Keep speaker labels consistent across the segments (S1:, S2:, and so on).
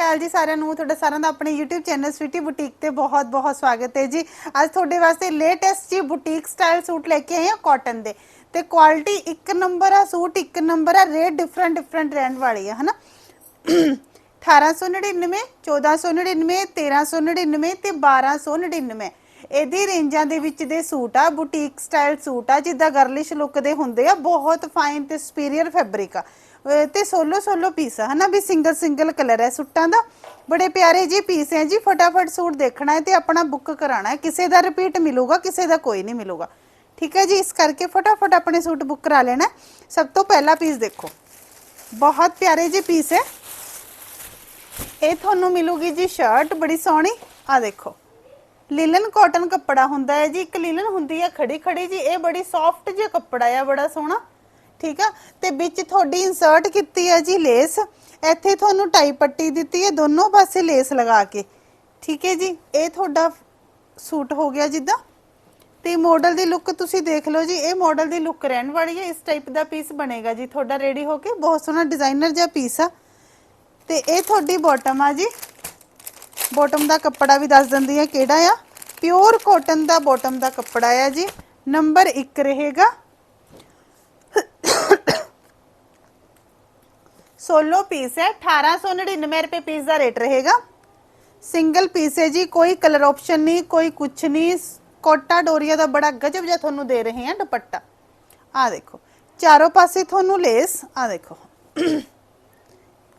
S1: ਅਕਾਲ ਜੀ ਸਾਰਿਆਂ ਨੂੰ, ਤੁਹਾਡਾ ਸਾਰਿਆਂ ਦਾ ਆਪਣੇ YouTube ਚੈਨਲ ਸਵੀਟੀ ਬੁਟੀਕ ਤੇ ਬਹੁਤ-ਬਹੁਤ ਸਵਾਗਤ ਹੈ ਜੀ। ਅੱਜ ਤੁਹਾਡੇ ਵਾਸਤੇ ਲੇਟੈਸਟ ਜੀ ਬੁਟੀਕ ਸਟਾਈਲ ਸੂਟ ਲੈ ਕੇ ਆਏ ਹਾਂ ਕਾਟਨ ਦੇ। ਤੇ ਕੁਆਲਿਟੀ ਇੱਕ ਨੰਬਰ ਆ ਸੂਟ, ਇੱਕ ਨੰਬਰ ਆ ਰੇਟ ਡਿਫਰੈਂਟ ਡਿਫਰੈਂਟ ਰੈਂਡ ਵਾਲੀ ਆ, ਹਨਾ? 1899 1499 1399 ਤੇ 1299 ਇਹਦੀ ਰੇਂਜਾਂ ਦੇ ਵਿੱਚ ਦੇ ਸੂਟ ਆ ਬੁਟੀਕ ਸਟਾਈਲ ਸੂਟ ਆ, ਜਿੱਦਾਂ ਗਰਲਿਸ਼ ਲੁੱਕ ਦੇ ਹੁੰਦੇ ਆ, ਬਹੁਤ ਫਾਈਨ ਤੇ ਸੁਪੀਰੀਅਰ ਫੈਬਰਿਕ ਆ। ਅਹ ਤੇ ਸੋਲੋ ਸੋਲੋ ਪੀਸ ਆ, ਹਨਾ ਵੀ ਸਿੰਗਲ ਸਿੰਗਲ ਕਲਰ ਹੈ ਸੂਟਾਂ ਦਾ। ਬੜੇ ਪਿਆਰੇ ਜੀ ਪੀਸ ਹੈ ਜੀ, ਫਟਾਫਟ ਸੂਟ ਦੇਖਣਾ ਹੈ ਤੇ ਆਪਣਾ ਬੁੱਕ ਕਰਾਣਾ ਹੈ। ਕਿਸੇ ਦਾ ਰਿਪੀਟ ਮਿਲੂਗਾ, ਕਿਸੇ ਦਾ ਕੋਈ ਨਹੀਂ ਮਿਲੂਗਾ। ਠੀਕ ਹੈ ਜੀ, ਇਸ ਕਰਕੇ ਫਟਾਫਟ ਆਪਣੇ ਸੂਟ ਬੁੱਕ ਕਰਾ ਲੈਣਾ ਹੈ। ਸਭ ਤੋਂ ਪਹਿਲਾ ਪੀਸ ਦੇਖੋ। ਬਹੁਤ ਪਿਆਰੇ ਜੀ ਪੀਸ ਹੈ। ਇਹ ਤੁਹਾਨੂੰ ਮਿਲੂਗੀ ਜੀ ਸ਼ਰਟ ਬੜੀ ਸੋਹਣੀ। ਆ ਦੇਖੋ। ਲਿਲਨ ਕਾਟਨ ਕੱਪੜਾ ਹੁੰਦਾ ਹੈ ਜੀ, ਇੱਕ ਲਿਲਨ ਹੁੰਦੀ ਹੈ ਖੜੀ ਖੜੀ ਜੀ, ਇਹ ਬੜੀ ਸੌਫਟ ਜਿਹਾ ਕੱਪੜਾ ਆ, ਬੜਾ ਸੋਹਣਾ। ਠੀਕ ਆ? ਤੇ ਵਿੱਚ ਤੁਹਾਡੀ ਇਨਸਰਟ ਕੀਤੀ ਹੈ ਜੀ ਲੇਸ ਇੱਥੇ ਤੁਹਾਨੂੰ ਟਾਈ ਪੱਟੀ ਦਿੱਤੀ ਹੈ, ਦੋਨੋਂ ਪਾਸੇ ਲੇਸ ਲਗਾ ਕੇ। ਠੀਕ ਹੈ ਜੀ? ਇਹ ਤੁਹਾਡਾ ਸੂਟ ਹੋ ਗਿਆ ਜਿੱਦਾਂ। ਤੇ ਮਾਡਲ ਦੀ ਲੁੱਕ ਤੁਸੀਂ ਦੇਖ ਲਓ ਜੀ, ਇਹ ਮਾਡਲ ਦੀ ਲੁੱਕ ਰਹਿਣ ਵਾਲੀ ਹੈ। ਇਸ ਟਾਈਪ ਦਾ ਪੀਸ ਬਣੇਗਾ ਜੀ। ਤੁਹਾਡਾ ਰੈਡੀ ਹੋ ਕੇ ਬਹੁਤ ਸੋਹਣਾ ਡਿਜ਼ਾਈਨਰ ਜਿਹਾ ਪੀਸ ਆ। ਤੇ ਇਹ ਤੁਹਾਡੀ ਬਾਟਮ ਆ ਜੀ। ਬਾਟਮ ਦਾ ਕੱਪੜਾ ਵੀ ਦੱਸ ਦਿੰਦੀ ਹੈ ਕਿਹੜਾ ਆ। ਪਿਓਰ ਕਾਟਨ ਦਾ ਬਾਟਮ ਦਾ ਕੱਪੜਾ ਆ ਜੀ। ਨੰਬਰ 1 ਰਹੇਗਾ। ਸੋਲੋ ਪੀਸ ਹੈ 1899 ਰੁਪਏ ਪੀਸ ਦਾ ਰੇਟ ਰਹੇਗਾ ਸਿੰਗਲ ਪੀਸ ਹੈ ਜੀ ਕੋਈ ਕਲਰ ਆਪਸ਼ਨ ਨਹੀਂ ਕੋਈ ਕੁਛ ਨਹੀਂ ਕੋਟਾ ਡੋਰੀਆ ਦਾ ਬੜਾ ਗਜਬ ਜਿਹਾ ਤੁਹਾਨੂੰ ਦੇ ਰਹੇ ਹਾਂ ਦੁਪੱਟਾ ਆ ਦੇਖੋ ਚਾਰੋਂ ਪਾਸੇ ਤੁਹਾਨੂੰ ਲੇਸ ਆ ਦੇਖੋ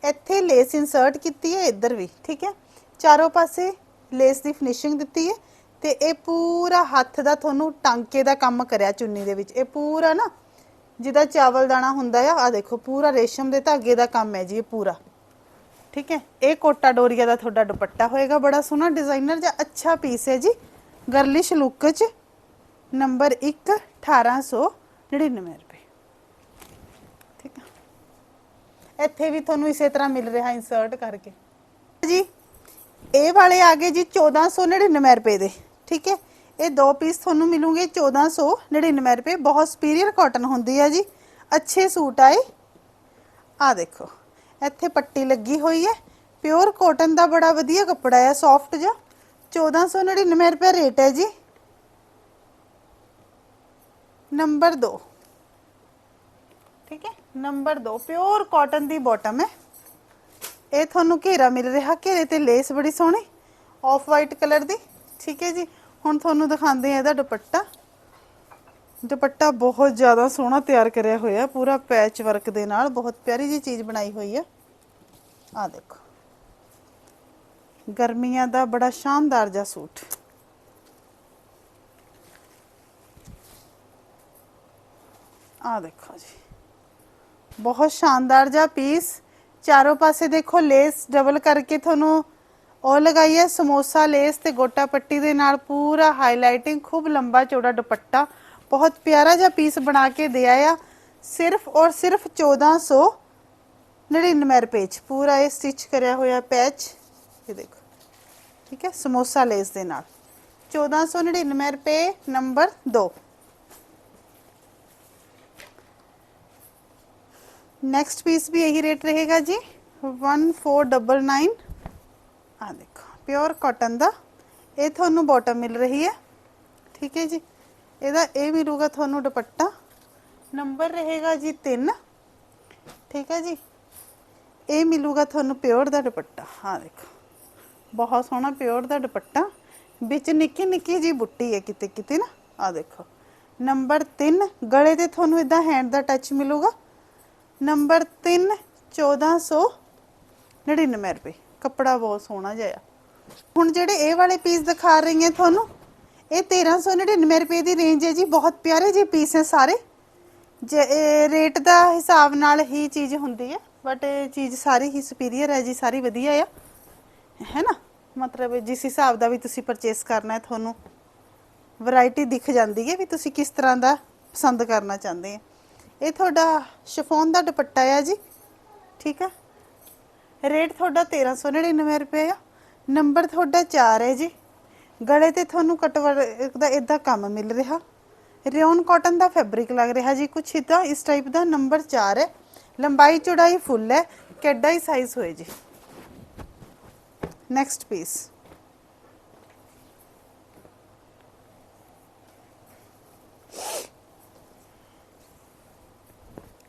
S1: ਇੱਥੇ ਲੇਸ ਇਨਸਰਟ ਕੀਤੀ ਹੈ ਇੱਧਰ ਵੀ ਠੀਕ ਹੈ ਚਾਰੋਂ ਪਾਸੇ ਲੇਸ ਦੀ ਫਿਨਿਸ਼ਿੰਗ ਦਿੱਤੀ ਹੈ ਤੇ ਇਹ ਪੂਰਾ ਹੱਥ ਦਾ ਤੁਹਾਨੂੰ ਟਾਂਕੇ ਦਾ ਕੰਮ ਕਰਿਆ ਚੁੰਨੀ ਦੇ ਵਿੱਚ ਇਹ ਪੂਰਾ ਨਾ ਜਿਹਦਾ ਚਾਵਲ ਦਾਣਾ ਹੁੰਦਾ ਆ ਆ ਦੇਖੋ, ਪੂਰਾ ਰੇਸ਼ਮ ਦੇ ਧਾਗੇ ਦਾ ਕੰਮ ਹੈ ਜੀ ਇਹ ਪੂਰਾ। ਠੀਕ ਹੈ? ਇਹ ਕੋਟਾ ਡੋਰੀਆ ਦਾ ਤੁਹਾਡਾ ਦੁਪੱਟਾ ਹੋਏਗਾ, ਬੜਾ ਸੋਹਣਾ ਡਿਜ਼ਾਈਨਰ ਜਾਂ ਅੱਛਾ ਪੀਸ ਹੈ ਜੀ। ਗਰਲਿਸ਼ ਲੁੱਕ ਚ ਨੰਬਰ 1 1899 ਰੁਪਏ। ਠੀਕ ਹੈ ਇੱਥੇ ਵੀ ਤੁਹਾਨੂੰ ਇਸੇ ਤਰ੍ਹਾਂ ਮਿਲ ਰਿਹਾ ਇਨਸਰਟ ਕਰਕੇ। ਜੀ, ਇਹ ਵਾਲੇ ਆ ਗਏ ਜੀ 1499 ਰੁਪਏ ਦੇ। ਠੀਕ ਹੈ? ਇਹ ਦੋ ਪੀਸ ਤੁਹਾਨੂੰ ਮਿਲੂਗੇ 1499 ਰੁਪਏ। ਬਹੁਤ ਸੁਪੀਰੀਅਰ ਕਾਟਨ ਹੁੰਦੀ ਹੈ ਜੀ। ਅੱਛੇ ਸੂਟ ਆਏ। ਆ ਦੇਖੋ, ਇੱਥੇ ਪੱਟੀ ਲੱਗੀ ਹੋਈ ਹੈ। ਪਿਓਰ ਕਾਟਨ ਦਾ ਬੜਾ ਵਧੀਆ ਕੱਪੜਾ ਹੈ ਸੌਫਟ ਜਿਹਾ। 1499 ਰੁਪਏ ਰੇਟ ਹੈ ਜੀ। ਨੰਬਰ 2 ਠੀਕ ਹੈ, ਨੰਬਰ 2 ਪਿਓਰ ਕਾਟਨ ਦੀ ਬਾਟਮ ਹੈ। ਇਹ ਤੁਹਾਨੂੰ ਘੇਰਾ ਮਿਲ ਰਿਹਾ। ਘੇਰੇ ਤੇ ਲੇਸ ਬੜੀ ਸੋਹਣੀ। ਆਫ ਵਾਈਟ ਕਲਰ ਦੀ। ਠੀਕ ਹੈ ਜੀ। ਹੁਣ ਤੁਹਾਨੂੰ ਦਿਖਾਉਂਦੇ ਆ ਇਹਦਾ ਦੁਪੱਟਾ। ਦੁਪੱਟਾ ਬਹੁਤ ਜ਼ਿਆਦਾ ਸੋਹਣਾ ਤਿਆਰ ਕਰਿਆ ਹੋਇਆ, ਪੂਰਾ ਪੈਚ ਵਰਕ ਦੇ ਨਾਲ, ਬਹੁਤ ਪਿਆਰੀ ਜੀ ਚੀਜ਼ ਬਣਾਈ ਹੋਈ ਹੈ ਆ ਦੇਖੋ। ਗਰਮੀਆਂ ਦਾ ਬੜਾ ਸ਼ਾਨਦਾਰ ਜਿਹਾ ਸੂਟ। ਆ ਦੇਖੋ ਜੀ। ਬਹੁਤ ਸ਼ਾਨਦਾਰ ਜਿਹਾ ਪੀਸ। ਚਾਰੋਂ ਪਾਸੇ ਦੇਖੋ ਲੇਸ ਡਬਲ ਕਰਕੇ ਤੁਹਾਨੂੰ ਉਹ ਲਗਾਈ ਹੈ ਸਮੋਸਾ ਲੇਸ ਤੇ ਗੋਟਾ ਪੱਟੀ ਦੇ ਨਾਲ ਪੂਰਾ ਹਾਈਲਾਈਟਿੰਗ ਖੂਬ ਲੰਬਾ ਚੌੜਾ ਦੁਪੱਟਾ ਬਹੁਤ ਪਿਆਰਾ ਜਿਹਾ ਪੀਸ ਬਣਾ ਕੇ ਦਿਆ ਆ ਸਿਰਫ ਔਰ ਸਿਰਫ 1499 ਰੁਪਏ ਚ ਪੂਰਾ ਇਹ ਸਟਿਚ ਕਰਿਆ ਹੋਇਆ ਪੈਚ ਇਹ ਦੇਖੋ ਠੀਕ ਹੈ ਸਮੋਸਾ ਲੇਸ ਦੇ ਨਾਲ 1499 ਰੁਪਏ ਨੰਬਰ 2 नेक्स्ट पीस भी यही रेट रहेगा जी वन फोर डबल नाइन ਆ ਦੇਖੋ ਪਿਓਰ ਕਾਟਨ ਦਾ। ਇਹ ਤੁਹਾਨੂੰ ਬਾਟਮ ਮਿਲ ਰਹੀ ਹੈ। ਠੀਕ ਹੈ ਜੀ। ਇਹਦਾ ਇਹ ਮਿਲੂਗਾ ਤੁਹਾਨੂੰ ਦੁਪੱਟਾ। ਨੰਬਰ ਰਹੇਗਾ ਜੀ 3 ਠੀਕ ਹੈ ਜੀ। ਇਹ ਮਿਲੂਗਾ ਤੁਹਾਨੂੰ ਪਿਓਰ ਦਾ ਦੁਪੱਟਾ। ਹਾਂ ਦੇਖੋ, ਬਹੁਤ ਸੋਹਣਾ ਪਿਓਰ ਦਾ ਦੁਪੱਟਾ। ਵਿੱਚ ਨਿੱਕੀ ਨਿੱਕੀ ਜੀ ਬੁੱਟੀ ਹੈ ਕਿਤੇ ਕਿਤੇ ਨਾ। ਆ ਦੇਖੋ ਨੰਬਰ 3 ਗਲੇ ਤੇ ਤੁਹਾਨੂੰ ਇਦਾਂ ਹੈਂਡ ਦਾ ਟੱਚ ਮਿਲੂਗਾ। ਨੰਬਰ 3 1499 ਰੁਪਏ। ਕੱਪੜਾ ਬਹੁਤ ਸੋਹਣਾ ਜਿਹਾ ਆ। ਹੁਣ ਜਿਹੜੇ ਇਹ ਵਾਲੇ ਪੀਸ ਦਿਖਾ ਰਹੀ ਹਾਂ ਤੁਹਾਨੂੰ, ਇਹ 1399 ਰੁਪਏ ਦੀ ਰੇਂਜ ਹੈ ਜੀ, ਬਹੁਤ ਪਿਆਰੇ ਜਿਹੇ ਪੀਸ ਹੈ ਸਾਰੇ। ਜੇ ਰੇਟ ਦਾ ਹਿਸਾਬ ਨਾਲ ਹੀ ਚੀਜ਼ ਹੁੰਦੀ ਹੈ ਬਟ ਇਹ ਚੀਜ਼ ਸਾਰੀ ਹੀ ਸੁਪੀਰੀਅਰ ਹੈ ਜੀ, ਸਾਰੀ ਵਧੀਆ ਆ। ਹੈ ਨਾ? ਮਤਲਬ ਜਿਸ ਹਿਸਾਬ ਦਾ ਵੀ ਤੁਸੀਂ ਪਰਚੇਸ ਕਰਨਾ ਹੈ, ਤੁਹਾਨੂੰ ਵੈਰਾਈਟੀ ਦਿਖ ਜਾਂਦੀ ਹੈ ਵੀ ਤੁਸੀਂ ਕਿਸ ਤਰ੍ਹਾਂ ਦਾ ਪਸੰਦ ਕਰਨਾ ਚਾਹੁੰਦੇ ਆ। ਇਹ ਤੁਹਾਡਾ ਸ਼ਿਫੋਨ ਦਾ ਦੁਪੱਟਾ ਆ ਜੀ, ਠੀਕ ਹੈ? ਰੇਟ ਤੁਹਾਡਾ 1399 ਰੁਪਏ ਆ। ਨੰਬਰ ਤੁਹਾਡਾ 4 ਹੈ ਜੀ। ਗਲੇ ਤੇ ਤੁਹਾਨੂੰ ਕਟਵਰ ਦਾ ਇਦਾਂ ਕੰਮ ਮਿਲ ਰਿਹਾ। ਰਿਓਨ ਕਾਟਨ ਦਾ ਫੈਬਰਿਕ ਲੱਗ ਰਿਹਾ ਜੀ। ਕੁਛ ਇਦਾਂ ਇਸ ਟਾਈਪ ਦਾ ਨੰਬਰ 4 ਹੈ। ਲੰਬਾਈ ਚੌੜਾਈ ਫੁੱਲ ਹੈ। ਕਿੱਡਾ ਹੀ ਸਾਈਜ਼ ਹੋਏ ਜੀ। ਨੈਕਸਟ ਪੀਸ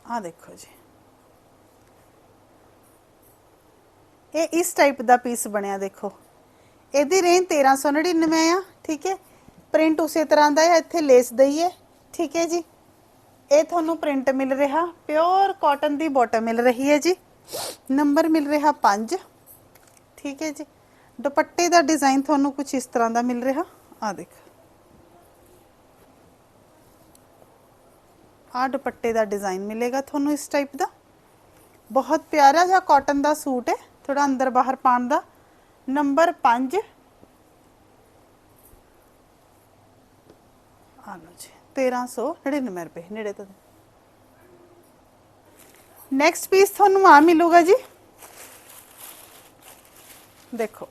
S1: ਆ ਦੇਖੋ ਜੀ। ਇਹ ਇਸ ਟਾਈਪ ਦਾ ਪੀਸ ਬਣਿਆ, ਦੇਖੋ। ਇਹਦੀ ਰੇਂਜ 1399 ਆ, ਠੀਕ ਹੈ? ਪ੍ਰਿੰਟ ਉਸੇ ਤਰ੍ਹਾਂ ਦਾ ਹੈ ਇੱਥੇ ਲੇਸ ਦਈਏ ਠੀਕ ਹੈ ਜੀ? ਇਹ ਤੁਹਾਨੂੰ ਪ੍ਰਿੰਟ ਮਿਲ ਰਿਹਾ ਪਿਓਰ ਕਾਟਨ ਦੀ ਬਾਟਮ ਮਿਲ ਰਹੀ ਹੈ ਜੀ। ਨੰਬਰ ਮਿਲ ਰਿਹਾ 5 ਠੀਕ ਹੈ ਜੀ? ਦੁਪੱਟੇ ਦਾ ਡਿਜ਼ਾਈਨ ਤੁਹਾਨੂੰ ਕੁਝ ਇਸ ਤਰ੍ਹਾਂ ਦਾ ਮਿਲ ਰਿਹਾ। ਆ ਦੇਖ। ਆ ਦੁਪੱਟੇ ਦਾ ਡਿਜ਼ਾਈਨ ਮਿਲੇਗਾ ਤੁਹਾਨੂੰ ਇਸ ਟਾਈਪ ਦਾ। ਬਹੁਤ ਪਿਆਰਾ ਜਿਹਾ ਕਾਟਨ ਦਾ ਸੂਟ ਹੈ। ਥੋੜਾ ਅੰਦਰ ਬਾਹਰ ਪਾਣ ਦਾ ਨੰਬਰ 5 ਆ ਲਓ ਜੀ 1399 ਰੁਪਏ ਨੇੜੇ ਤੋਂ ਨੈਕਸਟ ਪੀਸ ਤੁਹਾਨੂੰ ਆ ਮਿਲੂਗਾ ਜੀ ਦੇਖੋ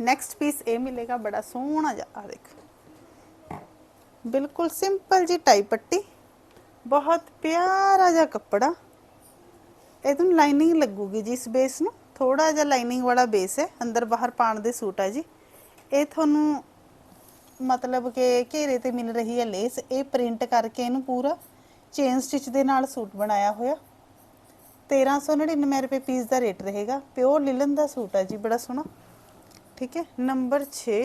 S1: ਨੈਕਸਟ ਪੀਸ ਇਹ ਮਿਲੇਗਾ ਬੜਾ ਸੋਹਣਾ ਜਿਹਾ ਆ ਦੇਖੋ ਬਿਲਕੁਲ ਸਿੰਪਲ ਜੀ ਟਾਈ ਪੱਟੀ ਬਹੁਤ ਪਿਆਰਾ ਜਿਹਾ ਕੱਪੜਾ ਇਹਨੂੰ ਲਾਈਨਿੰਗ ਲੱਗੂਗੀ ਜੀ ਇਸ ਬੇਸ ਨੂੰ। ਥੋੜਾ ਜਿਹਾ ਲਾਈਨਿੰਗ ਵਾਲਾ ਬੇਸ ਹੈ, ਅੰਦਰ ਬਾਹਰ ਪਾਣ ਦੇ ਸੂਟ ਹੈ ਜੀ। ਇਹ ਤੁਹਾਨੂੰ ਮਤਲਬ ਕਿ ਘੇਰੇ ਤੇ ਮਿਲ ਰਹੀ ਹੈ ਲੇਸ। ਇਹ ਪ੍ਰਿੰਟ ਕਰਕੇ ਇਹਨੂੰ ਪੂਰਾ ਚੇਨ ਸਟਿਚ ਦੇ ਨਾਲ ਸੂਟ ਬਣਾਇਆ ਹੋਇਆ। 1399 ਰੁਪਏ ਪੀਸ ਦਾ ਰੇਟ ਰਹੇਗਾ। ਪਿਓਰ ਲਿਲਨ ਦਾ ਸੂਟ ਹੈ ਜੀ, ਬੜਾ ਸੋਹਣਾ। ਠੀਕ ਹੈ, ਨੰਬਰ 6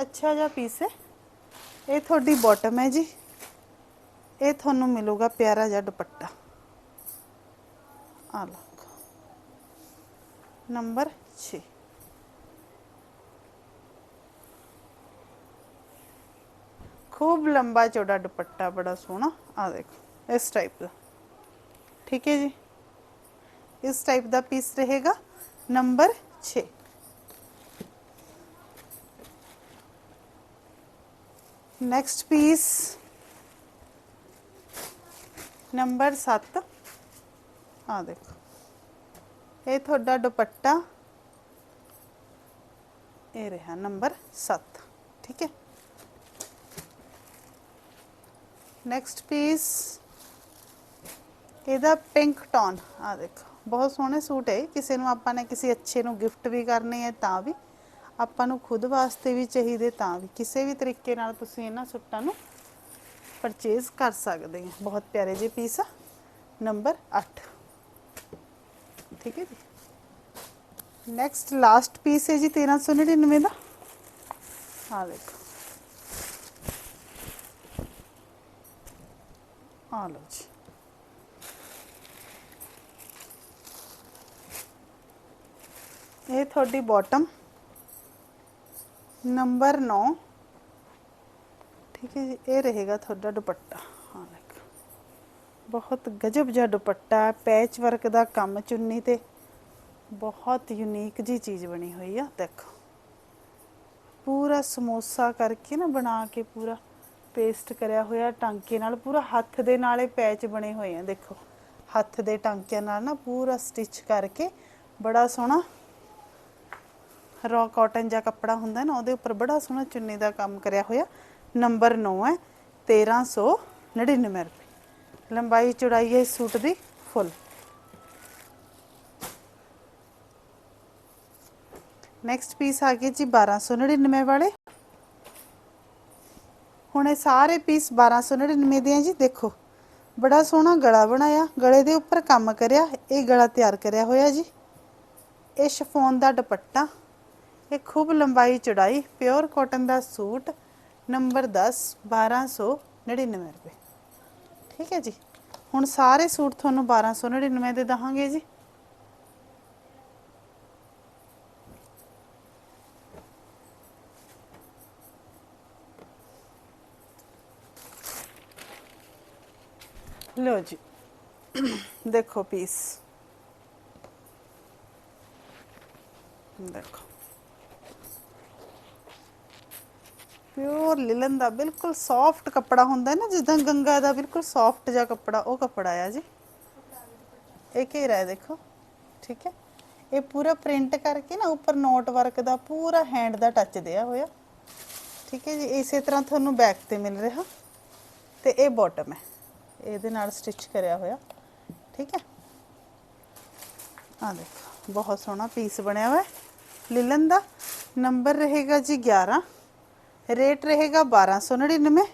S1: ਅੱਛਾ ਜਿਹਾ ਪੀਸ ਹੈ। ਇਹ ਤੁਹਾਡੀ ਬਾਟਮ ਹੈ ਜੀ। ਇਹ ਤੁਹਾਨੂੰ ਮਿਲੂਗਾ ਪਿਆਰਾ ਜਿਹਾ ਦੁਪੱਟਾ। अलग नंबर छ। खूब लंबा चौड़ा दुपट्टा, बड़ा सोहना। आ देखो, इस टाइप का ठीक है जी? इस टाइप का पीस रहेगा। नंबर छे। नेक्स्ट पीस नंबर सात। ਆ ਦੇਖੋ। ਇਹ ਤੁਹਾਡਾ ਦੁਪੱਟਾ। ਇਹ ਰਿਹਾ ਨੰਬਰ 7 ਠੀਕ ਹੈ? ਨੈਕਸਟ ਪੀਸ ਇਹਦਾ ਪਿੰਕ ਟੋਨ ਆ ਦੇਖੋ। ਬਹੁਤ ਸੋਹਣੇ ਸੂਟ ਹੈ ਕਿਸੇ ਨੂੰ ਆਪਾਂ ਨੇ ਕਿਸੇ ਅੱਛੇ ਨੂੰ ਗਿਫਟ ਵੀ ਕਰਨੇ ਹੈ ਤਾਂ ਵੀ। ਆਪਾਂ ਨੂੰ ਖੁਦ ਵਾਸਤੇ ਵੀ ਚਾਹੀਦੇ ਤਾਂ ਵੀ। ਕਿਸੇ ਵੀ ਤਰੀਕੇ ਨਾਲ ਤੁਸੀਂ ਇਹਨਾਂ ਸੂਟਾਂ ਨੂੰ ਪਰਚੇਜ਼ ਕਰ ਸਕਦੇ ਹੋ। ਬਹੁਤ ਪਿਆਰੇ ਜਿਹੇ ਪੀਸ ਆ। ਨੰਬਰ 8 ਠੀਕ ਹੈ ਜੀ। ਨੈਕਸਟ ਲਾਸਟ ਪੀਸ ਹੈ ਜੀ 1399 ਦਾ। ਆ ਦੇਖੋ ਆ ਲਓ ਜੀ। ਇਹ ਤੁਹਾਡੀ ਬਾਟਮ ਨੰਬਰ 9 ਠੀਕ ਹੈ ਜੀ, ਇਹ ਰਹੇਗਾ ਤੁਹਾਡਾ ਦੁਪੱਟਾ। ਬਹੁਤ ਗਜਬ ਜਿਹਾ ਦੁਪੱਟਾ ਪੈਚ ਵਰਕ ਦਾ ਕੰਮ ਚੁੰਨੀ ਤੇ। ਬਹੁਤ ਯੂਨੀਕ ਜੀ ਚੀਜ਼ ਬਣੀ ਹੋਈ ਆ, ਦੇਖੋ। ਪੂਰਾ ਸਮੋਸਾ ਕਰਕੇ ਨਾ ਬਣਾ ਕੇ ਪੂਰਾ ਪੇਸਟ ਕਰਿਆ ਹੋਇਆ, ਟਾਂਕੇ ਨਾਲ ਪੂਰਾ ਹੱਥ ਦੇ ਨਾਲੇ ਪੈਚ ਬਣੇ ਹੋਏ ਆ, ਦੇਖੋ। ਹੱਥ ਦੇ ਟਾਂਕਿਆਂ ਨਾਲ ਨਾ ਪੂਰਾ ਸਟਿਚ ਕਰਕੇ, ਬੜਾ ਸੋਹਣਾ ਰॉ ਕਾਟਨ ਜਾਂ ਕੱਪੜਾ ਹੁੰਦਾ ਨਾ, ਉਹਦੇ ਉੱਪਰ ਬੜਾ ਸੋਹਣਾ ਚੁੰਨੀ ਦਾ ਕੰਮ ਕਰਿਆ ਹੋਇਆ। ਨੰਬਰ 9 ਹੈ 1399 ਰੁਪਏ। ਲੰਬਾਈ ਚੌੜਾਈ ਹੈ ਇਸ ਸੂਟ ਦੀ, ਫੁੱਲ। ਨੈਕਸਟ ਪੀਸ ਆ ਗਏ ਜੀ 1299 ਵਾਲੇ। ਹੁਣ ਇਹ ਸਾਰੇ ਪੀਸ 1299 ਦੇ ਆ ਜੀ, ਦੇਖੋ। ਬੜਾ ਸੋਹਣਾ ਗਲਾ ਬਣਾਇਆ, ਗਲੇ ਦੇ ਉੱਪਰ ਕੰਮ ਕਰਿਆ, ਇਹ ਗਲਾ ਤਿਆਰ ਕਰਿਆ ਹੋਇਆ ਜੀ। ਇਹ ਸ਼ਫੋਨ ਦਾ ਦੁਪੱਟਾ, ਇਹ ਖੂਬ ਲੰਬਾਈ ਚੌੜਾਈ ਪਿਓਰ ਕਾਟਨ ਦਾ ਸੂਟ, ਨੰਬਰ 10 1299 ਰੁਪਏ। ਠੀਕ ਹੈ ਜੀ। ਹੁਣ ਸਾਰੇ ਸੂਟ ਤੁਹਾਨੂੰ 1299 ਦੇ ਦਹਾਂਗੇ ਜੀ। ਲੋ ਜੀ। ਦੇਖੋ ਪੀਸ। ਦੇਖੋ। ਪਿਓਰ ਲਿਲਨ ਦਾ ਬਿਲਕੁਲ ਸੌਫਟ ਕੱਪੜਾ ਹੁੰਦਾ ਹੈ ਨਾ, ਜਿੱਦਾਂ ਗੰਗਾ ਦਾ ਬਿਲਕੁਲ ਸੌਫਟ ਜਿਹਾ ਕੱਪੜਾ, ਉਹ ਕੱਪੜਾ ਆ ਜੀ। ਇਹ ਘੇਰਾ ਹੈ ਦੇਖੋ, ਠੀਕ ਹੈ। ਇਹ ਪੂਰਾ ਪ੍ਰਿੰਟ ਕਰਕੇ ਨਾ ਉੱਪਰ ਨੋਟ ਵਰਕ ਦਾ ਪੂਰਾ ਹੈਂਡ ਦਾ ਟੱਚ ਦਿਆ ਹੋਇਆ। ਠੀਕ ਹੈ ਜੀ, ਇਸੇ ਤਰ੍ਹਾਂ ਤੁਹਾਨੂੰ ਬੈਕ ਤੇ ਮਿਲ ਰਿਹਾ। ਤੇ ਇਹ ਬਾਟਮ ਹੈ, ਇਹਦੇ ਨਾਲ ਸਟਿਚ ਕਰਿਆ ਹੋਇਆ। ਠੀਕ ਹੈ। ਆ ਦੇਖੋ, ਬਹੁਤ ਸੋਹਣਾ ਪੀਸ ਬਣਿਆ ਹੋਇਆ। ਹੈ ਲਿਲਨ ਦਾ ਨੰਬਰ ਰਹੇਗਾ ਜੀ 11 ਰੇਟ ਰਹੇਗਾ 1299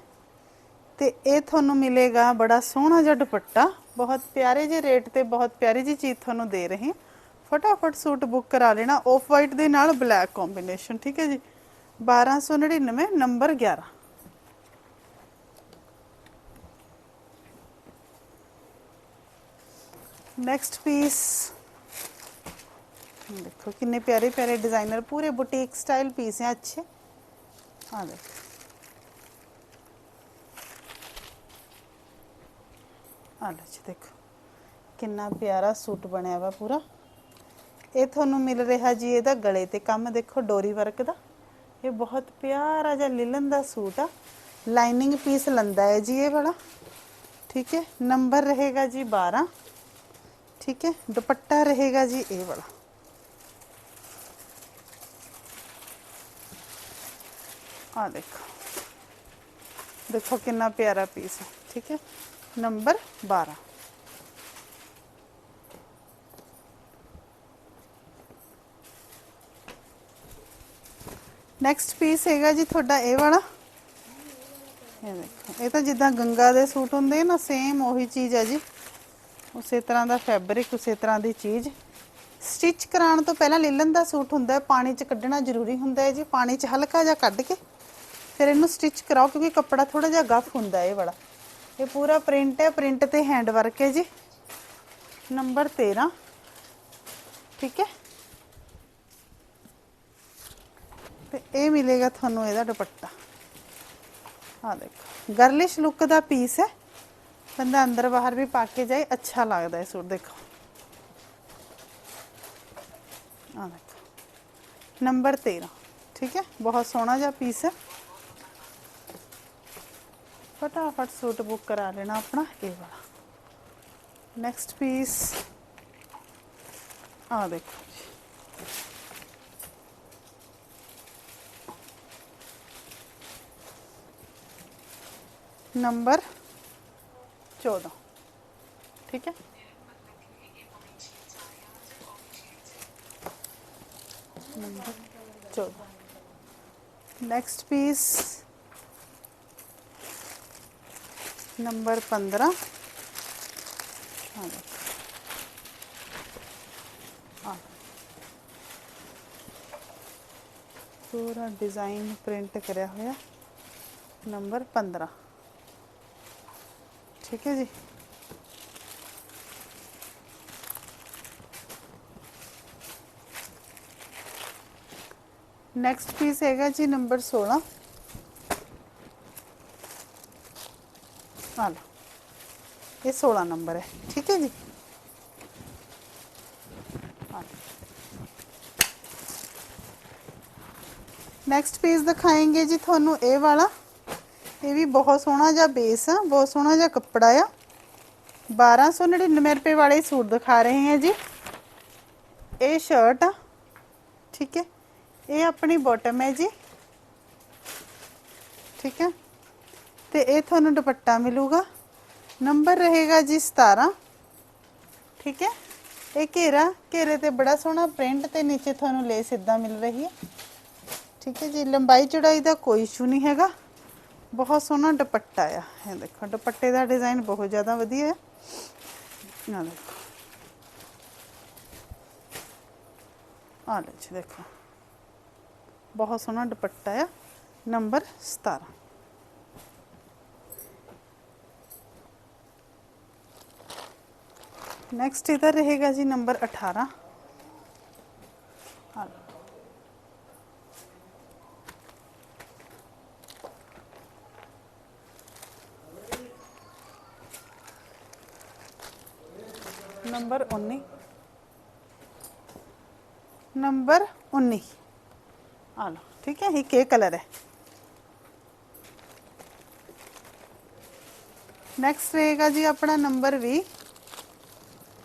S1: ਤੇ ਇਹ ਤੁਹਾਨੂੰ ਮਿਲੇਗਾ ਬੜਾ ਸੋਹਣਾ ਜਿਹਾ ਦੁਪੱਟਾ। ਬਹੁਤ ਪਿਆਰੇ ਜਿਹੇ ਰੇਟ ਤੇ ਬਹੁਤ ਪਿਆਰੀ ਜੀ ਚੀਜ਼ ਤੁਹਾਨੂੰ ਦੇ ਰਹੇ ਫਟਾਫਟ ਸੂਟ ਬੁੱਕ ਕਰਾ ਲੈਣਾ। ਆਫ ਵਾਈਟ ਦੇ ਨਾਲ ਬਲੈਕ ਕੰਬੀਨੇਸ਼ਨ ਠੀਕ ਹੈ ਜੀ? 1299 ਨੰਬਰ 11 ਨੈਕਸਟ ਪੀਸ ਦੇਖੋ ਕਿੰਨੇ ਪਿਆਰੇ ਪਿਆਰੇ डिज़ाइनर ਪੂਰੇ ਬੁਟੀਕ ਸਟਾਈਲ ਪੀਸ ਹੈ, ਅੱਛੇ। ਆ ਦੇਖੋ ਆ ਲਓ ਜੀ, ਦੇਖੋ। ਕਿੰਨਾ ਪਿਆਰਾ ਸੂਟ ਬਣਿਆ ਵਾ ਪੂਰਾ। ਇਹ ਤੁਹਾਨੂੰ ਮਿਲ ਰਿਹਾ ਜੀ ਇਹਦਾ ਗਲੇ ਤੇ ਕੰਮ, ਦੇਖੋ, ਡੋਰੀ ਵਰਕ ਦਾ। ਇਹ ਬਹੁਤ ਪਿਆਰਾ ਜਿਹਾ ਲਿਲਨ ਦਾ ਸੂਟ ਆ। ਲਾਈਨਿੰਗ ਪੀਸ ਲੰਦਾ ਹੈ ਜੀ ਇਹ ਵਾਲਾ। ਠੀਕ ਹੈ? ਨੰਬਰ ਰਹੇਗਾ ਜੀ 12 ਠੀਕ ਹੈ? ਦੁਪੱਟਾ ਰਹੇਗਾ ਜੀ ਇਹ ਵਾਲਾ। ਆ ਦੇਖੋ। ਦੇਖੋ ਕਿੰਨਾ ਪਿਆਰਾ ਪੀਸ ਹੈ, ਠੀਕ ਹੈ? ਨੰਬਰ 12 ਨੈਕਸਟ ਪੀਸ ਹੈਗਾ ਜੀ ਤੁਹਾਡਾ ਇਹ ਵਾਲਾ। ਇਹ ਦੇਖੋ, ਇਹ ਤਾਂ ਜਿੱਦਾਂ ਗੰਗਾ ਦੇ ਸੂਟ ਹੁੰਦੇ ਆ ਨਾ ਸੇਮ ਉਹੀ ਚੀਜ਼ ਹੈ ਜੀ। ਉਸੇ ਤਰ੍ਹਾਂ ਦਾ ਫੈਬਰਿਕ ਉਸੇ ਤਰ੍ਹਾਂ ਦੀ ਚੀਜ਼। ਸਟਿਚ ਕਰਾਉਣ ਤੋਂ ਪਹਿਲਾਂ ਲਿਲਨ ਦਾ ਸੂਟ ਹੁੰਦਾ ਹੈ, ਪਾਣੀ 'ਚ ਕੱਢਣਾ ਜ਼ਰੂਰੀ ਹੁੰਦਾ ਹੈ ਜੀ, ਪਾਣੀ 'ਚ ਹਲਕਾ ਜਿਹਾ ਕੱਢ ਕੇ ਫਿਰ ਇਹਨੂੰ ਸਟਿਚ ਕਰਾਓ, ਕਿਉਂਕਿ ਕੱਪੜਾ ਥੋੜਾ ਜਿਹਾ ਗਫ ਹੁੰਦਾ ਇਹ ਵਾਲਾ। ਇਹ ਪੂਰਾ ਪ੍ਰਿੰਟ ਹੈ ਪ੍ਰਿੰਟ ਤੇ ਹੈਂਡ ਵਰਕ ਹੈ ਜੀ। ਨੰਬਰ 13 ਠੀਕ ਹੈ? ਤੇ ਇਹ ਮਿਲੇਗਾ ਤੁਹਾਨੂੰ ਇਹਦਾ ਦੁਪੱਟਾ। ਆ ਦੇਖੋ ਗਰਲਿਸ਼ ਲੁੱਕ ਦਾ ਪੀਸ ਹੈ। ਬੰਦਾ ਅੰਦਰ ਬਾਹਰ ਵੀ ਪਾ ਕੇ ਜਾਏ, ਅੱਛਾ ਲੱਗਦਾ ਹੈ ਸੂਟ, ਦੇਖੋ। ਆ ਦੇਖੋ। ਨੰਬਰ 13 ਠੀਕ ਹੈ? ਬਹੁਤ ਸੋਹਣਾ ਜਿਹਾ ਪੀਸ ਹੈ। ਫਟਾਫਟ ਸੂਟ ਬੁੱਕ ਕਰਾ ਲੈਣਾ ਆਪਣਾ ਇਹ ਵਾਲਾ ਨੈਕਸਟ ਪੀਸ ਆ ਦੇਖੋ ਜੀ ਨੰਬਰ 14 ਠੀਕ ਹੈ ਨੰਬਰ 14 ਨੈਕਸਟ ਪੀਸ ਨੰਬਰ 15 ਹਾਂ ਪੂਰਾ ਡਿਜ਼ਾਈਨ ਪ੍ਰਿੰਟ ਕਰਿਆ ਹੋਇਆ। ਨੰਬਰ 15 ਠੀਕ ਹੈ ਜੀ। ਨੈਕਸਟ ਪੀਸ ਹੈਗਾ ਜੀ ਨੰਬਰ 16 ਆ ਲਓ ਇਹ 16 ਨੰਬਰ ਹੈ, ਠੀਕ ਹੈ ਜੀ? ਨੈਕਸਟ ਪੀਸ ਦਿਖਾਏਂਗੇ ਜੀ ਤੁਹਾਨੂੰ ਇਹ ਵਾਲਾ। ਇਹ ਵੀ ਬਹੁਤ ਸੋਹਣਾ ਜਿਹਾ ਬੇਸ ਆ, ਬਹੁਤ ਸੋਹਣਾ ਜਿਹਾ ਕੱਪੜਾ ਆ। 1299 ਰੁਪਏ ਵਾਲੇ ਸੂਟ ਦਿਖਾ ਰਹੇ ਹਾਂ ਜੀ। ਇਹ ਸ਼ਰਟ ਆ, ਠੀਕ ਹੈ? ਇਹ ਆਪਣੀ ਬਾਟਮ ਹੈ ਜੀ। ਠੀਕ ਹੈ? ਤੇ ਇਹ ਤੁਹਾਨੂੰ ਦੁਪੱਟਾ ਮਿਲੂਗਾ। ਨੰਬਰ ਰਹੇਗਾ ਜੀ 17 ਠੀਕ ਹੈ? ਇਹ ਘੇਰਾ, ਘੇਰੇ ਤੇ ਬੜਾ ਸੋਹਣਾ ਪ੍ਰਿੰਟ ਤੇ ਨੀਚੇ ਤੁਹਾਨੂੰ ਲੇਸ ਇਦਾਂ ਮਿਲ ਰਹੀ ਹੈ। ਠੀਕ ਹੈ ਜੀ, ਲੰਬਾਈ ਚੌੜਾਈ ਦਾ ਕੋਈ ਇਸ਼ੂ ਨਹੀਂ ਹੈਗਾ। ਬਹੁਤ ਸੋਹਣਾ ਦੁਪੱਟਾ ਆ। ਇਹ ਦੇਖੋ, ਦੁਪੱਟੇ ਦਾ ਡਿਜ਼ਾਈਨ ਬਹੁਤ ਜ਼ਿਆਦਾ ਵਧੀਆ ਹੈ। ਆ ਦੇਖੋ। ਆ ਲਓ ਜੀ, ਦੇਖੋ। ਬਹੁਤ ਸੋਹਣਾ ਦੁਪੱਟਾ ਆ। ਨੰਬਰ 17 ਨੈਕਸਟ ਇਹਦਾ ਰਹੇਗਾ ਜੀ ਨੰਬਰ 18 ਆ ਲਓ ਨੰਬਰ 19 ਨੰਬਰ 19 ਆ ਲਓ ਠੀਕ ਹੈ ਇਹ ਕੇ ਕਲਰ ਹੈ ਨੈਕਸਟ ਰਹੇਗਾ ਜੀ ਆਪਣਾ ਨੰਬਰ 20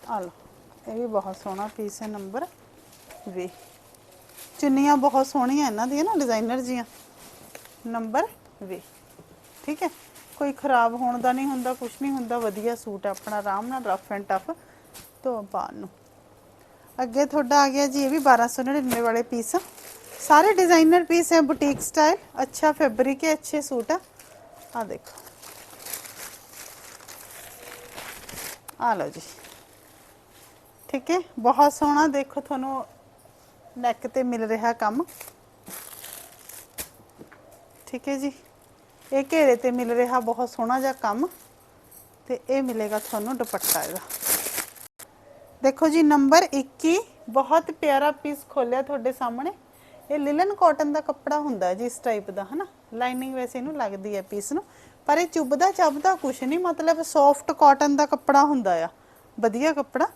S1: ਆ ਲਓ, ਇਹ ਵੀ ਬਹੁਤ ਸੋਹਣਾ ਪੀਸ ਹੈ ਨੰਬਰ 20 ਚੁੰਨੀਆਂ ਬਹੁਤ ਸੋਹਣੀਆਂ ਇਹਨਾਂ ਦੀਆਂ ਨਾ ਡਿਜ਼ਾਈਨਰ ਜੀਆਂ। ਨੰਬਰ 20 ਠੀਕ ਹੈ? ਕੋਈ ਖਰਾਬ ਹੋਣ ਦਾ ਨਹੀਂ ਹੁੰਦਾ ਕੁਝ ਨਹੀਂ ਹੁੰਦਾ, ਵਧੀਆ ਸੂਟ ਆਪਣਾ, ਆਰਾਮ ਨਾਲ ਰਫ ਐਂਡ ਟਫ ਤੋਂ ਪਾਣ ਨੂੰ। ਅੱਗੇ ਤੁਹਾਡਾ ਆ ਗਿਆ ਜੀ, ਇਹ ਵੀ 1299 ਵਾਲੇ ਪੀਸ ਸਾਰੇ ਡਿਜ਼ਾਈਨਰ ਪੀਸ ਹੈ ਬੁਟੀਕ ਸਟਾਈਲ ਅੱਛਾ ਫੈਬਰਿਕ ਹੈ, ਅੱਛੇ ਸੂਟ ਆ ਆ ਦੇਖੋ। ਆ ਲਓ ਜੀ। ਠੀਕ ਹੈ? ਬਹੁਤ ਸੋਹਣਾ ਦੇਖੋ ਤੁਹਾਨੂੰ ਨੈਕ ਤੇ ਮਿਲ ਰਿਹਾ ਕੰਮ। ਠੀਕ ਹੈ ਜੀ? ਇਹ ਘੇਰੇ ਤੇ ਮਿਲ ਰਿਹਾ ਬਹੁਤ ਸੋਹਣਾ ਜਿਹਾ ਕੰਮ ਤੇ ਇਹ ਮਿਲੇਗਾ ਤੁਹਾਨੂੰ ਦੁਪੱਟਾ ਇਹਦਾ। ਦੇਖੋ ਜੀ, ਨੰਬਰ 21 ਬਹੁਤ ਪਿਆਰਾ ਪੀਸ ਖੋਲਿਆ ਤੁਹਾਡੇ ਸਾਹਮਣੇ। ਇਹ ਲਿਲਨ ਕਾਟਨ ਦਾ ਕੱਪੜਾ ਹੁੰਦਾ ਜੀ ਇਸ ਟਾਈਪ ਦਾ, ਹਨਾ? ਲਾਈਨਿੰਗ ਵੈਸੇ ਇਹਨੂੰ ਲੱਗਦੀ ਹੈ ਪੀਸ ਨੂੰ, ਪਰ ਇਹ ਚੁੱਭਦਾ ਚੱਬਦਾ ਕੁਛ ਨਹੀਂ, ਮਤਲਬ ਸੌਫਟ ਕਾਟਨ ਦਾ ਕੱਪੜਾ ਹੁੰਦਾ ਆ। ਵਧੀਆ ਕੱਪੜਾ।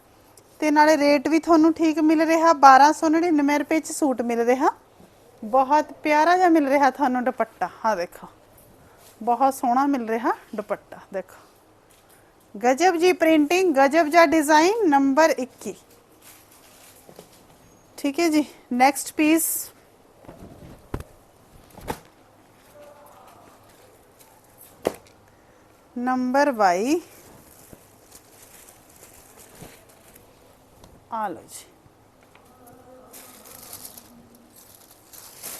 S1: ਤੇ ਨਾਲੇ ਰੇਟ ਵੀ ਤੁਹਾਨੂੰ ਠੀਕ ਮਿਲ ਰਿਹਾ 1299 ਰੁਪਏ ਚ ਸੂਟ ਮਿਲ ਰਿਹਾ। ਬਹੁਤ ਪਿਆਰਾ ਜਿਹਾ ਮਿਲ ਰਿਹਾ ਤੁਹਾਨੂੰ ਦੁਪੱਟਾ ਹਾਂ ਦੇਖੋ। ਬਹੁਤ ਸੋਹਣਾ ਮਿਲ ਰਿਹਾ ਦੁਪੱਟਾ, ਦੇਖੋ। ਗਜਬ ਜੀ ਪ੍ਰਿੰਟਿੰਗ, ਗਜਬ ਜਿਹਾ ਡਿਜ਼ਾਈਨ, ਨੰਬਰ 21 ਠੀਕ ਹੈ ਜੀ ਨੈਕਸਟ ਪੀਸ ਨੰਬਰ 22 ਆ ਲਓ ਜੀ।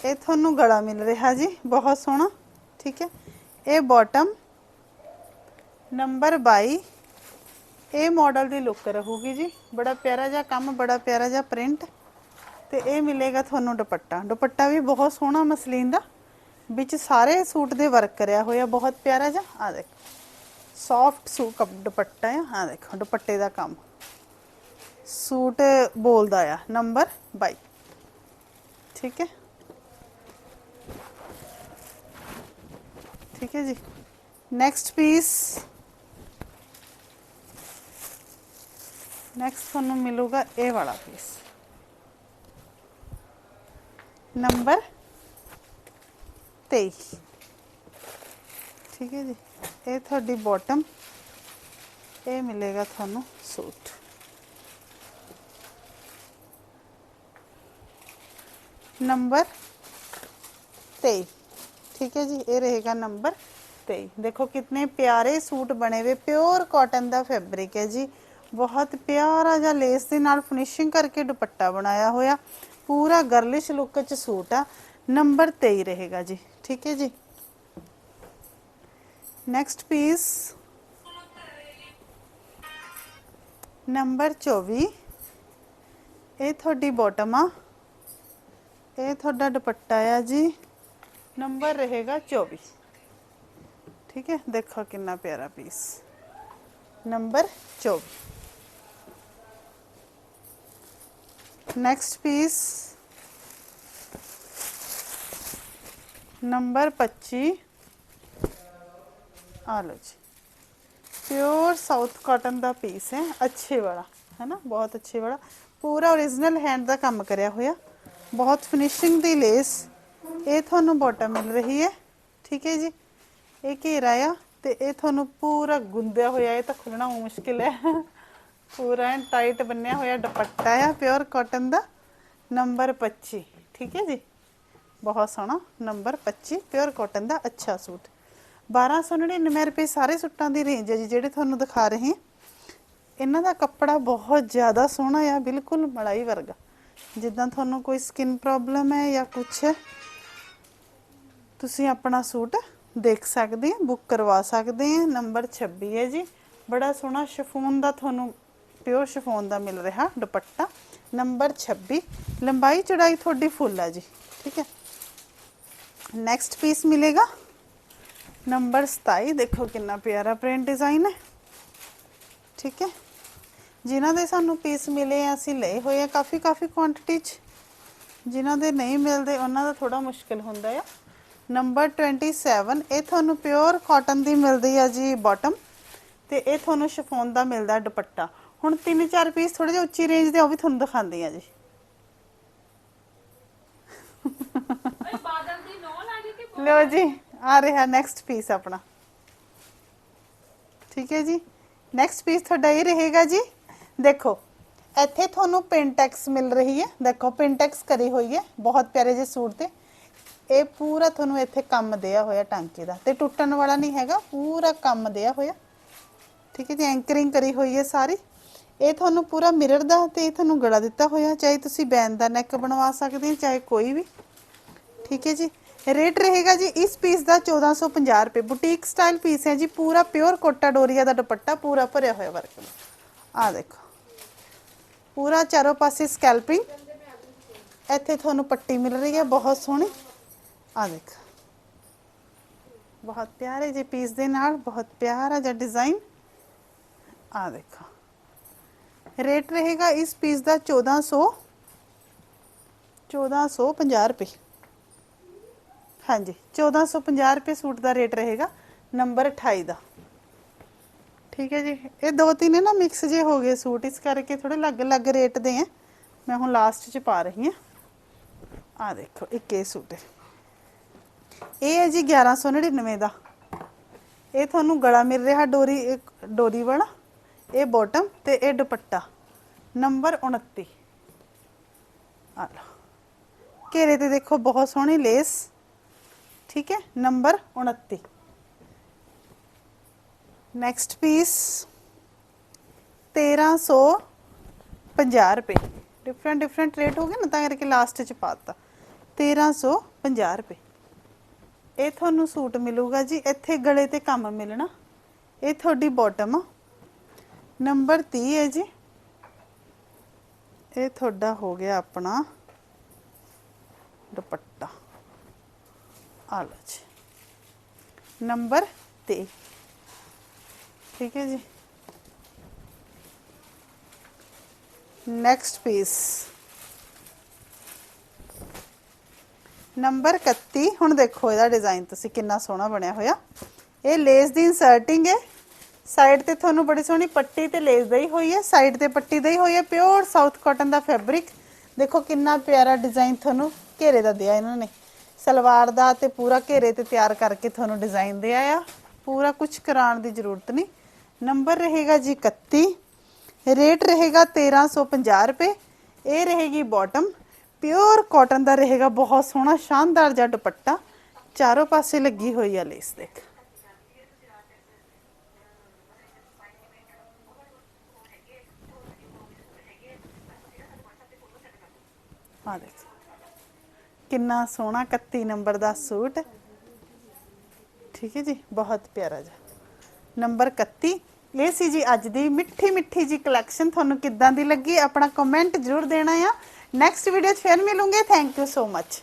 S1: ਇਹ ਤੁਹਾਨੂੰ ਗਲਾ ਮਿਲ ਰਿਹਾ ਜੀ, ਬਹੁਤ ਸੋਹਣਾ, ਠੀਕ ਹੈ। ਇਹ ਬਾਟਮ ਨੰਬਰ 22 ਇਹ ਮਾਡਲ ਦੀ ਲੁੱਕ ਰਹੂਗੀ ਜੀ। ਬੜਾ ਪਿਆਰਾ ਜਿਹਾ ਕੰਮ, ਬੜਾ ਪਿਆਰਾ ਜਿਹਾ ਪ੍ਰਿੰਟ ਤੇ ਇਹ ਮਿਲੇਗਾ ਤੁਹਾਨੂੰ ਦੁਪੱਟਾ। ਦੁਪੱਟਾ ਵੀ ਬਹੁਤ ਸੋਹਣਾ ਮਸਲੀਨ ਦਾ, ਵਿੱਚ ਸਾਰੇ ਸੂਟ ਦੇ ਵਰਕ ਕਰਿਆ ਹੋਇਆ, ਬਹੁਤ ਪਿਆਰਾ ਜਿਹਾ। ਆ ਦੇਖੋ ਸੌਫਟ ਸੂ ਕੱਪ ਦੁਪੱਟਾ ਆ ਆ ਦੇਖੋ, ਦੁਪੱਟੇ ਦਾ ਕੰਮ। ਸੂਟ ਬੋਲਦਾ ਆ ਨੰਬਰ 22 ਠੀਕ ਹੈ? ਠੀਕ ਹੈ ਜੀ। ਨੈਕਸਟ ਪੀਸ ਨੈਕਸਟ ਤੁਹਾਨੂੰ ਮਿਲੂਗਾ ਇਹ ਵਾਲਾ ਪੀਸ ਨੰਬਰ 23 ਠੀਕ ਹੈ ਜੀ। ਇਹ ਤੁਹਾਡੀ ਬਾਟਮ ਇਹ ਮਿਲੇਗਾ ਤੁਹਾਨੂੰ ਸੂਟ। ਨੰਬਰ 23 ठीक है जी ये रहेगा नंबर 23 देखो कितने प्यारे सूट बने हुए प्योर कॉटन ਦਾ ਫੈਬਰਿਕ ਹੈ ਜੀ ਬਹੁਤ ਪਿਆਰਾ ਜਿਹਾ ਲੇਸ ਦੇ ਨਾਲ ਫਿਨਿਸ਼ਿੰਗ ਕਰਕੇ ਦੁਪੱਟਾ ਬਣਾਇਆ ਹੋਇਆ ਪੂਰਾ ਗਰਲਿਸ਼ ਲੁੱਕ ਚ ਸੂਟ ਆ ਨੰਬਰ 23 ਰਹੇਗਾ ਜੀ ਠੀਕ ਹੈ ਜੀ ਨੈਕਸਟ ਪੀਸ ਨੰਬਰ 24 ਇਹ ਤੁਹਾਡੀ ਬਾਟਮ ਆ ਇਹ ਤੁਹਾਡਾ ਦੁਪੱਟਾ ਆ ਜੀ ਨੰਬਰ ਰਹੇਗਾ 24 ਠੀਕ ਹੈ ਦੇਖੋ ਕਿੰਨਾ ਪਿਆਰਾ piece number 24 next piece number 25 ਆ ਲਓ ਜੀ प्योर साउथ कॉटन ਦਾ ਪੀਸ ਹੈ ਅੱਛੇ ਵਾਲਾ ਹੈ ਨਾ ਬਹੁਤ ਅੱਛੇ ਵਾਲਾ ਪੂਰਾ origignal ਹੈਂਡ ਦਾ ਕੰਮ ਕਰਿਆ ਹੋਇਆ ਬਹੁਤ ਫਿਨਿਸ਼ਿੰਗ ਦੀ ਲੇਸ ਇਹ ਤੁਹਾਨੂੰ ਬਾਟਮ ਮਿਲ ਰਹੀ ਹੈ। ਠੀਕ ਹੈ ਜੀ। ਇਹ ਘੇਰਾ ਆ ਤੇ ਇਹ ਤੁਹਾਨੂੰ ਪੂਰਾ ਗੁੰਦਿਆ ਹੋਇਆ, ਇਹ ਤਾਂ ਖੁੱਲਣਾ ਮੁਸ਼ਕਿਲ ਹੈ। ਪੂਰਾ ਟਾਈਟ ਬੰਨਿਆ ਹੋਇਆ ਦੁਪੱਟਾ ਆ ਪਿਓਰ ਕਾਟਨ ਦਾ। ਨੰਬਰ 25 ਠੀਕ ਹੈ ਜੀ। ਬਹੁਤ ਸੋਹਣਾ। ਨੰਬਰ 25 ਪਿਓਰ ਕਾਟਨ ਦਾ ਅੱਛਾ ਸੂਟ। 1299 ਰੁਪਏ ਸਾਰੇ ਸੂਟਾਂ ਦੀ ਰੇਂਜ ਹੈ ਜੀ, ਜਿਹੜੇ ਤੁਹਾਨੂੰ ਦਿਖਾ ਰਹੇ ਹਾਂ। ਇਹਨਾਂ ਦਾ ਕੱਪੜਾ ਬਹੁਤ ਜ਼ਿਆਦਾ ਸੋਹਣਾ ਆ, ਬਿਲਕੁਲ ਮਲਾਈ ਵਰਗਾ। ਜਿੱਦਾਂ ਤੁਹਾਨੂੰ ਕੋਈ ਸਕਿਨ ਪ੍ਰੋਬਲਮ ਹੈ ਜਾਂ ਕੁਛ ਤੁਸੀਂ ਆਪਣਾ ਸੂਟ ਦੇਖ ਸਕਦੇ ਹੋ ਬੁੱਕ ਕਰਵਾ ਸਕਦੇ ਆ ਨੰਬਰ 26 ਹੈ ਜੀ। ਬੜਾ ਸੋਹਣਾ ਸ਼ਫੋਨ ਦਾ ਤੁਹਾਨੂੰ ਪਿਓਰ ਸ਼ਫੋਨ ਦਾ ਮਿਲ ਰਿਹਾ ਦੁਪੱਟਾ ਨੰਬਰ 26 ਲੰਬਾਈ ਚੜਾਈ ਤੁਹਾਡੀ ਫੁੱਲ ਹੈ ਜੀ, ਠੀਕ ਹੈ। ਨੈਕਸਟ ਪੀਸ ਮਿਲੇਗਾ ਨੰਬਰ 27 ਦੇਖੋ ਕਿੰਨਾ ਪਿਆਰਾ ਪ੍ਰਿੰਟ ਡਿਜ਼ਾਈਨ ਹੈ, ਠੀਕ ਹੈ। ਜਿਨ੍ਹਾਂ ਦੇ ਸਾਨੂੰ ਪੀਸ ਮਿਲੇ ਆ ਅਸੀਂ ਲਏ ਹੋਏ ਆ ਕਾਫੀ ਕਾਫੀ ਕੁਆਂਟੀਟੀ ਚ। ਜਿਨ੍ਹਾਂ ਦੇ ਨਹੀਂ ਮਿਲਦੇ ਉਹਨਾਂ ਦਾ ਥੋੜਾ ਮੁਸ਼ਕਿਲ ਹੁੰਦਾ ਆ। ਨੰਬਰ 27 ਇਹ ਤੁਹਾਨੂੰ ਪਿਓਰ ਕਾਟਨ ਦੀ ਮਿਲਦੀ ਆ ਜੀ ਬਾਟਮ ਤੇ ਇਹ ਤੁਹਾਨੂੰ ਸ਼ਿਫੋਨ ਦਾ ਮਿਲਦਾ ਦੁਪੱਟਾ। ਹੁਣ ਤਿੰਨ ਚਾਰ ਪੀਸ ਥੋੜੇ ਜਿਹਾ ਉੱਚੀ ਰੇਂਜ ਦੇ ਉਹ ਵੀ ਤੁਹਾਨੂੰ ਦਿਖਾਉਂਦੀ ਆ ਜੀ। ਲਓ ਜੀ ਆ ਰਿਹਾ ਨੈਕਸਟ ਪੀਸ ਆਪਣਾ। ਠੀਕ ਹੈ ਜੀ? ਨੈਕਸਟ ਪੀਸ ਤੁਹਾਡਾ ਇਹ ਰਹੇਗਾ ਜੀ। ਦੇਖੋ, ਇੱਥੇ ਤੁਹਾਨੂੰ ਪਿੰਟੈਕਸ ਮਿਲ ਰਹੀ ਹੈ। ਦੇਖੋ ਪਿੰਟੈਕਸ ਕਰੀ ਹੋਈ ਹੈ। ਬਹੁਤ ਪਿਆਰੇ ਜਿਹੇ ਸੂਟ ਤੇ। ਇਹ ਪੂਰਾ ਤੁਹਾਨੂੰ ਇੱਥੇ ਕੰਮ ਦਿਆ ਹੋਇਆ ਟਾਂਕੇ ਦਾ। ਤੇ ਟੁੱਟਣ ਵਾਲਾ ਨਹੀਂ ਹੈਗਾ, ਪੂਰਾ ਕੰਮ ਦਿਆ ਹੋਇਆ। ਠੀਕ ਹੈ ਜੀ ਐਂਕਰਿੰਗ ਕਰੀ ਹੋਈ ਹੈ ਸਾਰੀ। ਇਹ ਤੁਹਾਨੂੰ ਪੂਰਾ ਮਿਰਰ ਦਾ ਤੇ ਇਹ ਤੁਹਾਨੂੰ ਗਲਾ ਦਿੱਤਾ ਹੋਇਆ ਚਾਹੇ ਤੁਸੀਂ ਬੈਨ ਦਾ ਨੈਕ ਬਣਵਾ ਸਕਦੇ ਹੋ, ਚਾਹੇ ਕੋਈ ਵੀ। ਠੀਕ ਹੈ ਜੀ ਰੇਟ ਰਹੇਗਾ ਜੀ ਇਸ ਪੀਸ ਦਾ 1450 ਰੁਪਏ। ਬੁਟੀਕ ਸਟਾਈਲ ਪੀਸ ਹੈ ਜੀ, ਪੂਰਾ ਪਿਓਰ ਕੋਟਾ ਡੋਰੀਆ ਦਾ ਦੁਪੱਟਾ, ਪੂਰਾ ਭਰਿਆ ਹੋਇਆ ਵਰਕ ਨਾਲ ਆ ਦੇਖੋ। ਪੂਰਾ ਚਾਰੋਂ ਪਾਸੇ ਸਕੈਲਪਿੰਗ ਇੱਥੇ ਤੁਹਾਨੂੰ ਪੱਟੀ ਮਿਲ ਰਹੀ ਹੈ, ਬਹੁਤ ਸੋਹਣੀ। ਆ ਦੇਖ। ਬਹੁਤ ਪਿਆਰੇ ਜੇ ਪੀਸ ਦੇ ਨਾਲ, ਬਹੁਤ ਪਿਆਰਾ ਜਿਹਾ ਡਿਜ਼ਾਈਨ ਆ ਦੇਖੋ। ਰੇਟ ਰਹੇਗਾ ਇਸ ਪੀਸ ਦਾ 1400 1450 ਰੁਪਏ। ਹਾਂਜੀ 1450 ਰੁਪਏ ਸੂਟ ਦਾ ਰੇਟ ਰਹੇਗਾ, ਨੰਬਰ 28 ਦਾ। ਠੀਕ ਹੈ ਜੀ। ਇਹ ਦੋ ਤਿੰਨ ਨਾ ਮਿਕਸ ਜੇ ਹੋ ਗਏ ਸੂਟ, ਇਸ ਕਰਕੇ ਥੋੜੇ ਅਲੱਗ-ਅਲੱਗ ਰੇਟ ਦੇ ਆ। ਮੈਂ ਹੁਣ ਲਾਸਟ 'ਚ ਪਾ ਰਹੀ ਹਾਂ। ਆ ਦੇਖੋ, ਇੱਕ ਇਹ ਸੂਟ ਹੈ। ਇਹ ਹੈ ਜੀ 1199 ਦਾ। ਇਹ ਤੁਹਾਨੂੰ ਗਲਾ ਮਿਲ ਰਿਹਾ ਡੋਰੀ ਡੋਰੀ ਵਾਲਾ। ਇਹ ਬਾਟਮ ਤੇ ਇਹ ਦੁਪੱਟਾ। ਨੰਬਰ 29 ਆ ਲਓ। ਘੇਰੇ ਤੇ ਦੇਖੋ, ਬਹੁਤ ਸੋਹਣੀ ਲੇਸ ਠੀਕ ਹੈ, ਨੰਬਰ 29 ਨੈਕਸਟ ਪੀਸ 1350 ਰੁਪਏ। ਡਿਫਰੈਂਟ ਡਿਫਰੈਂਟ ਰੇਟ ਹੋ ਗਏ ਨਾ, ਤਾਂ ਕਰਕੇ ਲਾਸਟ ਚ ਪਾਤਾ 1350 ਰੁਪਏ। ਇਹ ਤੁਹਾਨੂੰ ਸੂਟ ਮਿਲੂਗਾ ਜੀ, ਇੱਥੇ ਗਲੇ ਤੇ ਕੰਮ ਮਿਲਣਾ। ਇਹ ਤੁਹਾਡੀ ਬਾਟਮ ਆ। ਨੰਬਰ 30 ਹੈ ਜੀ। ਇਹ ਤੁਹਾਡਾ ਹੋ ਗਿਆ ਆਪਣਾ ਦੁਪੱਟਾ। ਆ ਲਓ ਜੀ। ਨੰਬਰ 23 ਠੀਕ ਹੈ ਜੀ। ਨੈਕਸਟ ਪੀਸ ਨੰਬਰ 31 ਹੁਣ ਦੇਖੋ ਇਹਦਾ ਡਿਜ਼ਾਈਨ ਤੁਸੀਂ ਕਿੰਨਾ ਸੋਹਣਾ ਬਣਿਆ ਹੋਇਆ। ਇਹ ਲੇਸ ਦੀ ਇਨਸਰਟਿੰਗ ਹੈ। ਸਾਈਡ ਤੇ ਤੁਹਾਨੂੰ ਬੜੀ ਸੋਹਣੀ ਪੱਟੀ ਤੇ ਲੇਸ ਦਈ ਹੋਈ ਹੈ। ਸਾਈਡ ਤੇ ਪੱਟੀ ਦਈ ਹੋਈ ਹੈ। ਪਿਓਰ ਸਾਊਥ ਕਾਟਨ ਦਾ ਫੈਬਰਿਕ ਦੇਖੋ ਕਿੰਨਾ ਪਿਆਰਾ ਡਿਜ਼ਾਈਨ ਤੁਹਾਨੂੰ ਘੇਰੇ ਦਾ ਦਿਆ ਇਹਨਾਂ ਨੇ। ਸਲਵਾਰ ਦਾ ਤੇ ਪੂਰਾ ਘੇਰੇ ਤੇ ਤਿਆਰ ਕਰਕੇ ਤੁਹਾਨੂੰ ਡਿਜ਼ਾਈਨ ਦਿਆ ਆ। ਪੂਰਾ ਕੁਝ ਕਰਾਉਣ ਦੀ ਜ਼ਰੂਰਤ ਨਹੀਂ। ਨੰਬਰ ਰਹੇਗਾ ਜੀ 31 ਰੇਟ ਰਹੇਗਾ 1350 ਰੁਪਏ, ਇਹ ਰਹੇਗੀ ਬਾਟਮ ਪਿਓਰ ਕਾਟਨ ਦਾ ਰਹੇਗਾ ਬਹੁਤ ਸੋਹਣਾ, ਸ਼ਾਨਦਾਰ ਜਿਹਾ ਦੁਪੱਟਾ, ਚਾਰੋਂ ਪਾਸੇ ਲੱਗੀ ਹੋਈ ਆ ਲੇਸ ਦੇਖ। ਆ ਦੇਖ। ਕਿੰਨਾ ਸੋਹਣਾ 31 ਨੰਬਰ ਦਾ ਸੂਟ। ਠੀਕ ਹੈ ਜੀ, ਬਹੁਤ ਪਿਆਰਾ ਜਿਹਾ। ਨੰਬਰ 31 ਇਹ ਸੀ ਜੀ ਅੱਜ ਦੀ ਮਿੱਠੀ ਮਿੱਠੀ ਜੀ ਕਲੈਕਸ਼ਨ ਤੁਹਾਨੂੰ ਕਿੱਦਾਂ ਦੀ ਲੱਗੀ? ਆਪਣਾ ਕਮੈਂਟ ਜ਼ਰੂਰ ਦੇਣਾ ਆ। ਨੈਕਸਟ ਵੀਡੀਓ 'ਚ ਫੇਰ ਮਿਲੂੰਗੇ। Thank you so much